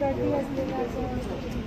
गर्दी असलेलं असं थोडी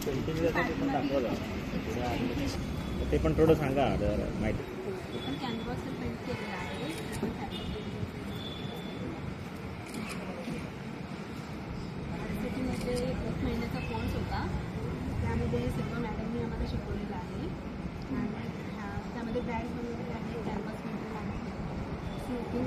ते पण ते थोडं सांगा जर माहिती. मध्ये एक महिन्याचा कोर्स होता. त्यामध्ये सर्व मॅडमनी आम्हाला शिकवलेला आहे. त्यामध्ये बॅग बनवलेले आहे कॅनव्हास आहे. स्मोकिंग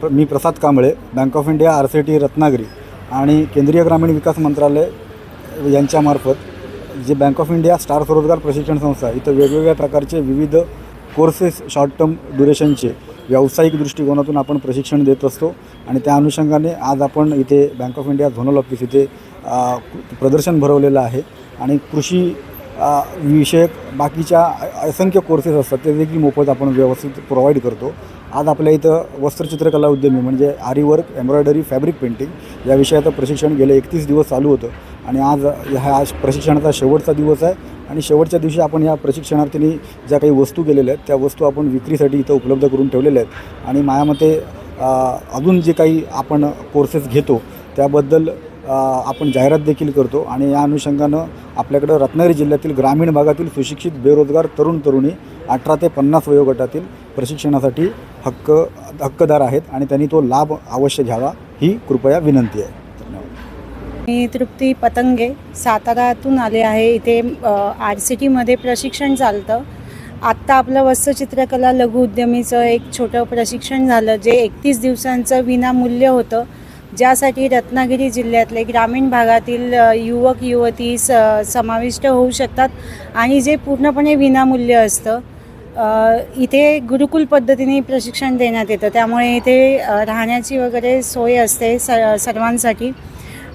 प्र- मी Prasad Kamble bank of India R C T Ratnagiri आणि केंद्रीय ग्रामीण विकास मंत्रालय यांच्यामार्फत जे बँक ऑफ इंडिया स्टार स्वरोजगार प्रशिक्षण संस्था इथं वेगवेगळ्या प्रकारचे विविध कोर्सेस शॉर्ट टर्म ड्युरेशनचे व्यावसायिक दृष्टिकोनातून आपण प्रशिक्षण देत असतो आणि त्या अनुषंगाने आज आपण इथे bank of India zonal office इथे प्रदर्शन भरवलेलं आहे आणि कृषी विषयक बाकीच्या असंख्य कोर्सेस असतात ते देखील मोफत आपण व्यवस्थित प्रोव्हाइड करतो. आज आपल्या इथं वस्त्रचित्रकला उद्यमी म्हणजे आरीवर्क एम्ब्रॉयडरी फॅब्रिक पेंटिंग या विषयाचं प्रशिक्षण गेले एकतीस दिवस चालू होतं. आणि आज ह्या आज प्रशिक्षणाचा शेवटचा दिवस आहे आणि शेवटच्या दिवशी आपण या प्रशिक्षणार्थींनी ज्या काही वस्तू केलेल्या आहेत त्या वस्तू आपण विक्रीसाठी इथं उपलब्ध करून ठेवलेल्या आहेत. आणि माझ्यामते मते अजून जे काही आपण कोर्सेस घेतो त्याबद्दल आपण जाहिरात देखील करतो आणि या अनुषंगानं आपल्याकडं रत्नागिरी जिल्ह्यातील ग्रामीण भागातील सुशिक्षित बेरोजगार तरुण तरुणी अठरा ते पन्नास वयोगटातील प्रशिक्षणासाठी हक्क हक्कदार आहेत आणि त्यांनी तो लाभ अवश्य घ्यावा ही कृपया विनंती आहे. मी तृप्ती पतंगे सातारातून आले आहे. इथे आर सी टीमध्ये प्रशिक्षण चालतं. आत्ता आपलं वस्त्रचित्रकला लघु उद्यमीचं एक छोटं प्रशिक्षण झालं जे एकतीस दिवसांचं विनामूल्य होतं. ज्यासाठी रत्नागिरी जिल्ह्यातले ग्रामीण भागातील युवक युवती स समाविष्ट होऊ शकतात आणि जे पूर्णपणे विनामूल्य असतं इथे गुरुकुल पद्धतीने प्रशिक्षण देण्यात येतं. त्यामुळे इथे राहण्याची वगैरे सोय असते स सर्वांसाठी.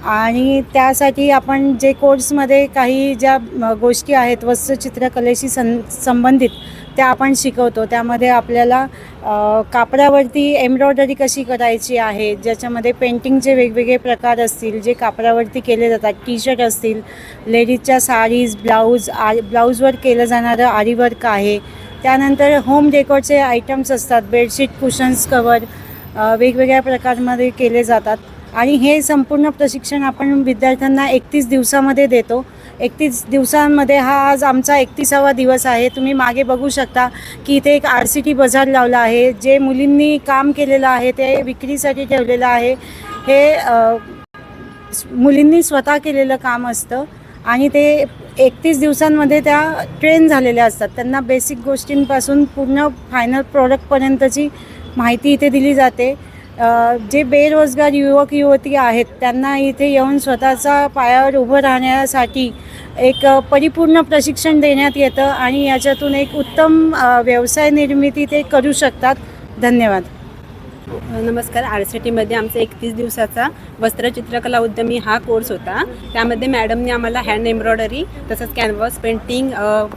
आणि त्यासाठी आपण जे कोर्समध्ये काही ज्या गोष्टी आहेत वस्त्रचित्रकलेशी सं संबंधित त्या आपण शिकवतो. त्यामध्ये आपल्याला कापडावरती एम्ब्रॉयडरी कशी करायची आहे ज्याच्यामध्ये पेंटिंगचे वेगवेगळे प्रकार असतील जे कापडावरती केले जातात टी शर्ट असतील लेडीजच्या साडीज ब्लाऊज आ ब्लाऊजवर केलं जाणारं आरीवर्क आहे. त्यानंतर होम डेकोरचे आयटम्स असतात बेडशीट कुशन्स कवर वेगवेगळ्या प्रकारमध्ये केले जातात. आणि हे संपूर्ण प्रशिक्षण आपण विद्यार्थ्यांना एकतीस दिवसामध्ये देतो. एकतीस दिवसांमध्ये हा आज आमचा एकतीसावा दिवस आहे. तुम्ही मागे बघू शकता की इथे एक आर सी टी बाजार लावला आहे. जे मुलींनी काम केलेलं आहे ते विक्रीसाठी ठेवलेलं आहे. हे मुलींनी स्वतः केलेलं काम असतं आणि ते एकतीस दिवसांमध्ये त्या ट्रेन झालेल्या असतात. त्यांना बेसिक गोष्टींपासून पूर्ण फायनल प्रोडक्टपर्यंतची माहिती इथे दिली जाते. जे बेरोजगार युवक युवती आहेत त्यांना इथे येऊन स्वतःचा पायावर उभं राहण्यासाठी एक परिपूर्ण प्रशिक्षण देण्यात येतं आणि याच्यातून एक उत्तम व्यवसाय निर्मिती ते करू शकतात. धन्यवाद. हो. नमस्कार आर सी टीमध्ये आमचा एकतीस दिवसाचा वस्त्रचित्रकला उद्यमी हा कोर्स होता. त्यामध्ये मॅडमने आम्हाला हँड एम्ब्रॉयडरी तसंच कॅनव्हास पेंटिंग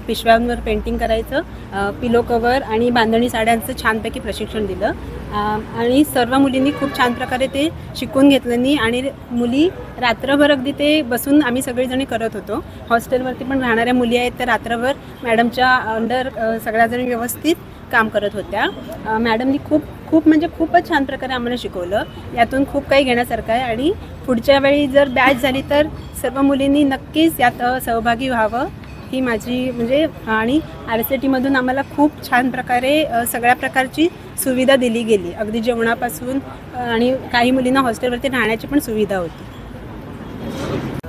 पिशव्यांवर पेंटिंग करायचं पिलो कवर आणि बांधणी साड्यांचं छानपैकी प्रशिक्षण दिलं. आणि सर्व मुलींनी खूप छान प्रकारे ते शिकून घेतलंनी आणि मुली रात्रभर अगदी ते बसून आम्ही सगळेजणी करत होतो. हॉस्टेलवरती पण राहणाऱ्या मुली आहेत तर रात्रभर मॅडमच्या अंडर सगळ्याजणी व्यवस्थित काम करत होत्या. मॅडमनी खूप खूप म्हणजे खूपच छान प्रकारे आम्हाला शिकवलं. यातून खूप काही घेण्यासारखं आहे आणि पुढच्या वेळी जर बॅच झाली तर सर्व मुलींनी नक्कीच यात सहभागी व्हावं. ही माझी म्हणजे आणि आर सी टीमधून आम्हाला खूप छान प्रकारे सगळ्या प्रकारची सुविधा दिली गेली. अगदी जेवणापासून आणि काही मुलींना हॉस्टेलवरती राहण्याची पण सुविधा होती.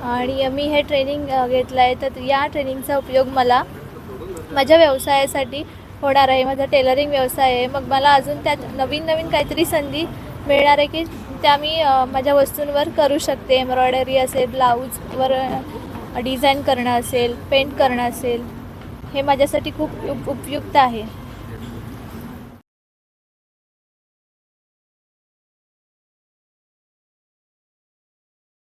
आणि मी हे ट्रेनिंग घेतलं आहे तर या ट्रेनिंगचा उपयोग मला माझ्या व्यवसायासाठी होणार आहे माझा टेलरिंग व्यवसाय आहे. मग मला अजून त्यात नवीन नवीन काहीतरी संधी मिळणार आहे की त्या मी माझ्या वस्तूंवर करू शकते. एम्ब्रॉयडरी असेल ब्लाऊजवर डिझाईन करणं असेल पेंट करणं असेल. हे माझ्यासाठी खूप उप उपयुक्त आहे.